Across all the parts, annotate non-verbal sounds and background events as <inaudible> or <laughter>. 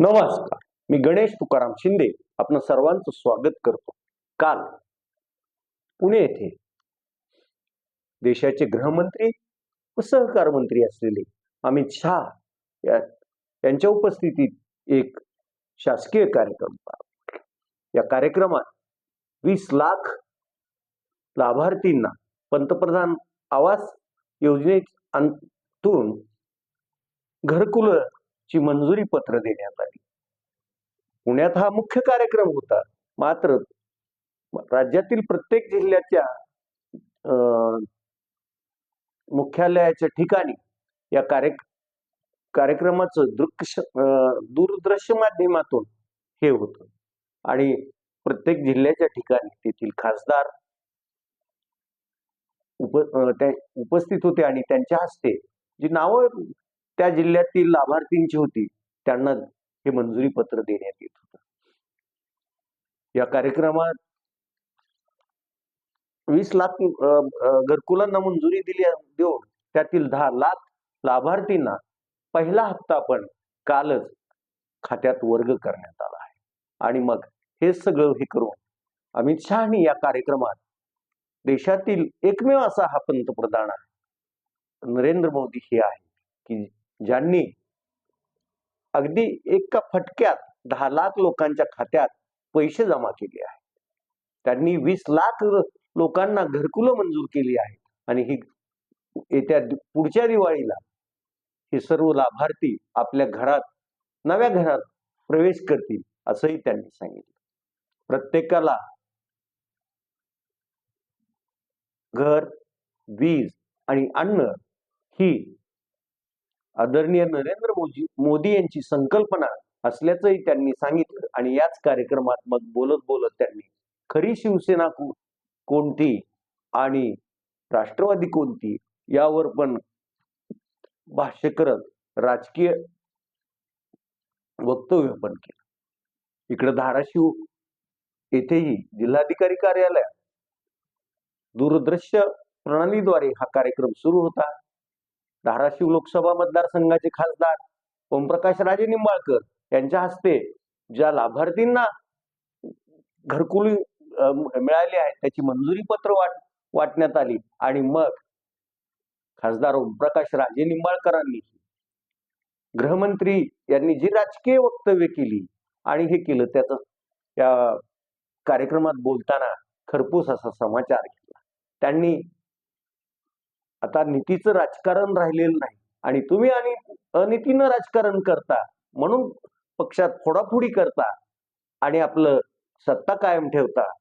नमस्कार. मी गणेश तुकाराम शिंदे आपण सर्वांचं स्वागत करतो. काल पुणे येथे देशाचे गृहमंत्री व सहकार मंत्री असलेले अमित शहा यांच्या उपस्थितीत एक शासकीय कार्यक्रम पार या कार्यक्रमात वीस लाख लाभार्थींना पंतप्रधान आवास योजनेतून ची मंजुरी पत्र देण्यात आली. पुण्यात हा मुख्य कार्यक्रम होता. मात्र राज्यातील प्रत्येक जिल्ह्याच्या अं, मुख्यालयाच्या ठिकाणी या कार्य कार्यक्रमाचं दृक्ष अं, दूरदृश्य माध्यमातून हे होतं. आणि प्रत्येक जिल्ह्याच्या ठिकाणी तेथील खासदार उप उपस्थित होते आणि त्यांच्या हस्ते जी नावं त्या जिल्ह्यातील लाभार्थींची होती. त्यांना हे मंजुरी पत्र देण्यात येत होत. या कार्यक्रमात वीस लाख घरकुलांना मंजुरी दिली देऊन त्यातील दहा लाख लाभार्थींना पहिला हप्ता पण कालच खात्यात वर्ग करण्यात आला आहे. आणि मग हे सगळं हे करून अमित शहानी या कार्यक्रमात देशातील एकमेव असा हा पंतप्रधान आहे. नरेंद्र मोदी हे आहे की ज्यांनी अगदी एका फटक्यात दहा लाख लोकांच्या खात्यात पैसे जमा केले आहेत. त्यांनी वीस लाख लोकांना घरकुलं मंजूर केली आहेत. आणि ही येत्या पुढच्या दिवाळीला हे सर्व लाभार्थी आपल्या घरात नव्या घरात प्रवेश करतील असंही त्यांनी सांगितलं. प्रत्येकाला घर वीज आणि अन्न ही आदरणीय नरेंद्र मोदी मोदी यांची संकल्पना असल्याचंही त्यांनी सांगितलं आणि याच कार्यक्रमात मग बोलत बोलत त्यांनी खरी शिवसेना कोणती आणि राष्ट्रवादी कोणती यावर पण भाष्य करत राजकीय वक्तव्य पण केलं. इकडे धाराशिव येथेही जिल्हाधिकारी कार्यालयात दूरदृश्य प्रणालीद्वारे हा कार्यक्रम सुरू होता. धाराशिव लोकसभा मतदारसंघाचे खासदार ओमप्रकाश राजे निंबाळकर यांच्या हस्ते ज्या लाभार्थींना घरकुल मिळाली आहे त्याची मंजुरी पत्र वाट वाटण्यात आली आणि मग खासदार ओमप्रकाश राजे निंबाळकरांनी गृहमंत्री यांनी जी राजकीय वक्तव्य केली आणि हे केलं त्याचं त्या कार्यक्रमात बोलताना खरपूस असा समाचार केला. त्यांनी आता नीतीचं राजकारण राहिलेलं नाही. आणि तुम्ही आणि अनितीनं राजकारण करता म्हणून पक्षात फोडाफोडी करता आणि आपलं सत्ता कायम ठेवता.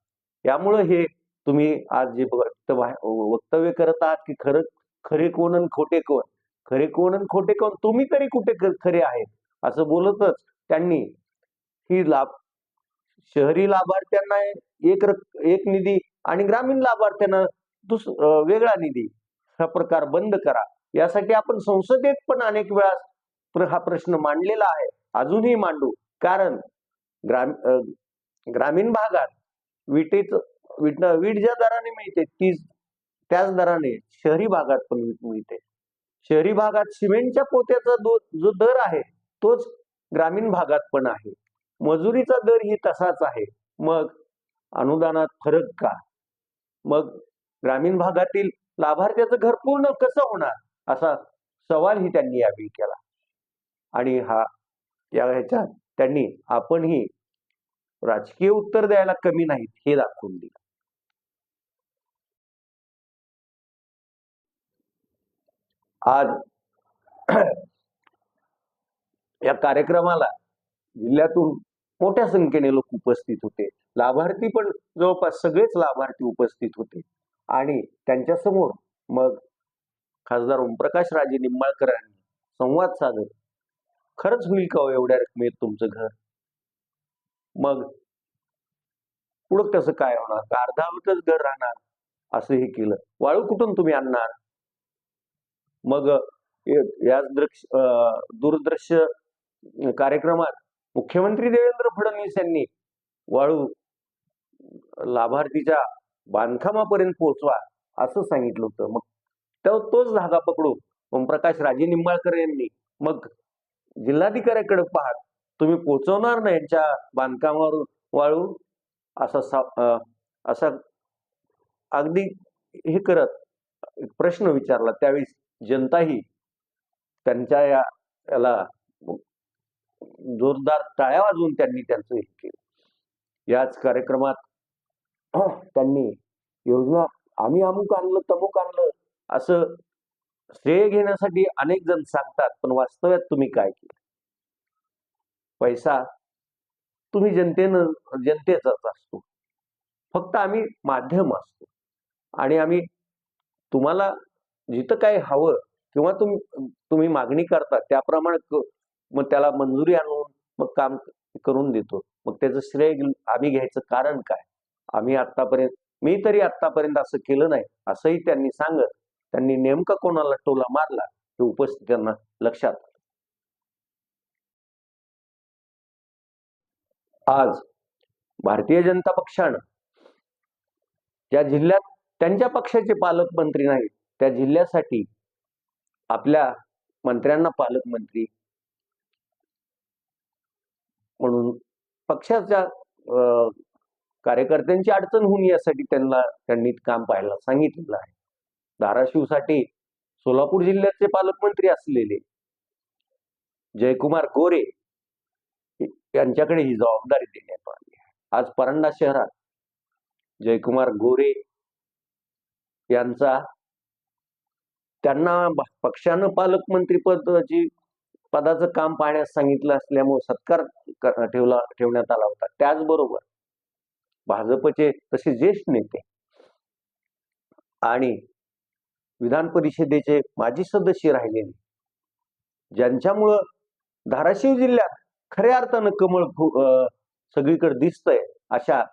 यामुळं हे तुम्ही आज जे वक्तव्य वक्तव्य करत आहात की खरं खरे कोण आणि खोटे कोण? खरे कोण आणि खोटे कोण? तुम्ही तरी कुठे खरे आहेत? असं बोलतच त्यांनी ही लाभ शहरी लाभार्थ्यांना एक रक- एक निधी आणि ग्रामीण लाभार्थ्यांना दुस वेगळा निधी हा प्रकार बंद करा. यासाठी आपण संसदेत पण अनेक वेळा प्र- हा प्रश्न मांडलेला आहे. अजूनही मांडू. कारण ग्राम अं, ग्रामीण भागात विटेच वीट वीट ज्या दराने मिळते तीच त्याच दराने शहरी भागात पण वीट मिळते. शहरी भागात सिमेंटच्या पोत्याचा जो दर आहे तोच ग्रामीण भागात पण आहे. मजुरीचा दर ही तसाच आहे. मग अनुदानात फरक का? मग ग्रामीण भागातील लाभार्थ्याचं घर पूर्ण कसं होणार? असा सवालही त्यांनी यावेळी केला. आणि हा या ह्याच्यात त्यांनी आपणही राजकीय उत्तर द्यायला कमी नाहीत हे दाखवून दिलं. आज <clears throat> या कार्यक्रमाला जिल्ह्यातून मोठ्या संख्येने लोक उपस्थित होते. लाभार्थी पण जवळपास सगळेच लाभार्थी उपस्थित होते. आणि त्यांच्यासमोर मग खासदार ओमप्रकाश राजे निंबाळकरांनी संवाद साधत खरंच होईल का हो एवढ्या रकमेत तुमचं घर? मग पुढं कसं काय होणार? का अर्धावतच घर राहणार? असं हे केलं. वाळू कुठून तुम्ही आणणार? मग याच या दृक्ष दूरदृश्य कार्यक्रमात मुख्यमंत्री देवेंद्र फडणवीस यांनी वाळू लाभार्थीच्या बांधकामापर्यंत पोहोचवा असं सांगितलं होतं. मग तो तोच धागा पकडून ओमप्रकाश राजे निंबाळकर यांनी मग जिल्हाधिकाऱ्याकडे पाहत तुम्ही पोचवणार ना यांच्या बांधकामावर वाळू? असा सा- अगदी हे करत एक प्रश्न विचारला. त्यावेळी जनताही त्यांच्या या याला जोरदार टाळ्या वाजवून त्यांनी त्यांचं हे केलं. याच कार्यक्रमात त्यांनी. योजना आम्ही अमुक आणलं तमुक आणलं. असं श्रेय घेण्यासाठी अनेक जण सांगतात पण वास्तव्यात तुम्ही काय केलं? पैसा तुम्ही जनतेनं जनतेचाच असतो. फक्त आम्ही माध्यम असतो. आणि आम्ही तुम्हाला जिथं काय हवं किंवा तुम तुम्ही मागणी करता त्याप्रमाणे मग त्याला मंजुरी आणून मग काम करून देतो. मग त्याचं श्रेय आम्ही घ्यायचं कारण काय? आम्ही आतापर्यंत मी तरी आतापर्यंत असं केलं नाही असंही त्यांनी सांगत त्यांनी नेमका कोणाला टोला मारला हे उपस्थितांना लक्षात आलं. आज भारतीय जनता पक्षानं ज्या जिल्ह्यात त्यांच्या पक्षाचे पालकमंत्री नाहीत त्या जिल्ह्यासाठी आपल्या मंत्र्यांना पालकमंत्री म्हणून पक्षाच्या अं, कार्यकर्त्यांची अडचण होऊन यासाठी त्यांना त्यांनी काम पाहायला सांगितलेलं आहे. धाराशिवसाठी सोलापूर जिल्ह्याचे पालकमंत्री असलेले जयकुमार गोरे यांच्याकडे ही जबाबदारी देण्यात आली आज परंडा शहरात जयकुमार गोरे यांचा त्यांना पक्षानं पालकमंत्री पदाची पदाचं काम पाहण्यास सांगितलं असल्यामुळे सत्कार ठेवला ठेवण्यात आला होता. त्याचबरोबर भाजपचे तसे ज्येष्ठ नेते आणि विधान परिषदेचे माजी सदस्य राहिलेले ज्यांच्यामुळं धाराशिव जिल्ह्यात खऱ्या अर्थानं कमळ अं, सगळीकडे दिसतंय अशा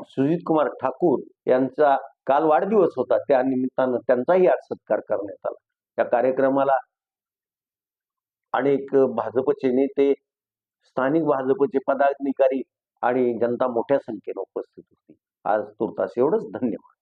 सुजित कुमार ठाकूर यांचा काल वाढदिवस होता. त्या निमित्तानं त्यांचाही आज सत्कार करण्यात आला. या कार्यक्रमाला अनेक भाजपचे नेते स्थानिक भाजपचे पदाधिकारी आणि जनता मोठ्या संख्येने उपस्थित होती. आज तुर्तास एवढंच धन्यवाद.